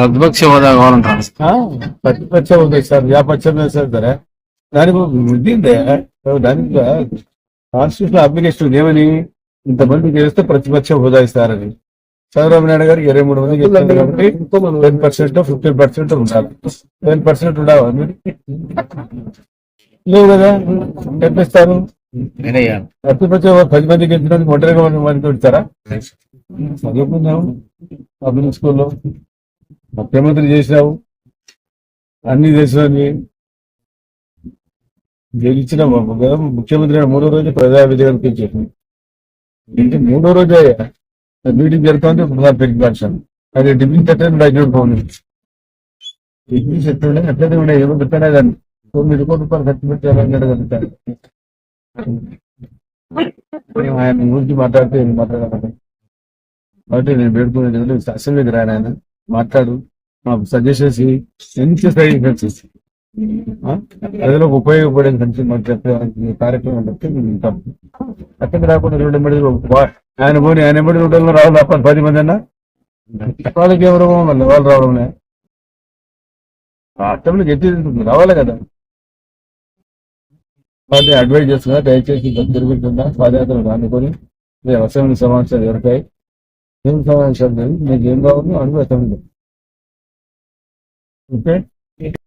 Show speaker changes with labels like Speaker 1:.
Speaker 1: ప్రతిపక్ష హోదా కావాలంటారు
Speaker 2: ఆ, ప్రతిపక్ష ఉంది సార్ వ్యాపక్షం లేదు సార్ సరే దానికి వృద్ధిందే దానికి కాన్స్టిట్యూషన్ అప్లికేషన్ ఏమని? ఇంతమంది చేస్తే ప్రతిపక్ష హోదా ఇస్తారని. చంద్రబాబు నాయుడు గారికి ఇరవై మూడు మంది చెప్తారు కాబట్టి టెన్ పర్సెంట్ ఫిఫ్టీన్ పర్సెంట్ ఉండాలి. టెన్ పర్సెంట్ ఉండవా? లేవు కదా. ఎట్లిస్తారు ప్రతిపక్ష పది మందికి ఇచ్చిన ఒంటరిగా మంది మంది పెడతారా చదువుకున్నావు పబ్లిక్ స్కూల్లో. ముఖ్యమంత్రి చేసినావు అన్ని చేసినవి. గెలిచిన ముఖ్యమంత్రి మూడో రోజు ప్రజా విజయానికి అనిపించేది ఇంటి మూడో రోజు? అయ్యా మీటింగ్ జరుగుతుంది ప్రధాన పెరిగిపాల్సాను అది డిగ్రీ కట్టాను రాజ్యం పోను డిగ్రీ చెప్తుండే అట్లనే ఉండే ఏమో పెట్టానే దాన్ని తొమ్మిది కోటి రూపాయలు ఖర్చు పెట్టారని అడగలుగుతాను ఆయన గురించి మాట్లాడితే ఏం మాట్లాడాలి? కాబట్టి నేను పెడుకునేది అసెంబ్లీకి రాను ఆయన మాట్లాడు. మాకు సజెషన్స్ మంచి సజెషన్స్ అదిలో ఉపయోగపడే మంచి మాకు చెప్పే కార్యక్రమం చెప్తే మేము వింటాం. అక్కడికి రాకుండా రెండు మంది ఆయన పోనీ ఆయన ఎంబడి రోడ్లలో రావాలి తప్ప పది మంది అన్నా? వాళ్ళకి ఎవరు మళ్ళీ వాళ్ళు రావడంలే. అట్టంలో గట్టి రావాలి కదా. వాళ్ళని అడ్వైజ్ చేస్తున్నా. దయచేసి ఇంకా తిరుగుతుందా పాదయాత్రలు రానుకొని. అసెంబ్లీ సమస్యలు దొరికాయి ఏం సమావేశాలు జరిగి మీకు ఏం కావాలో అడుగు అసెంబ్లీ ఓకే?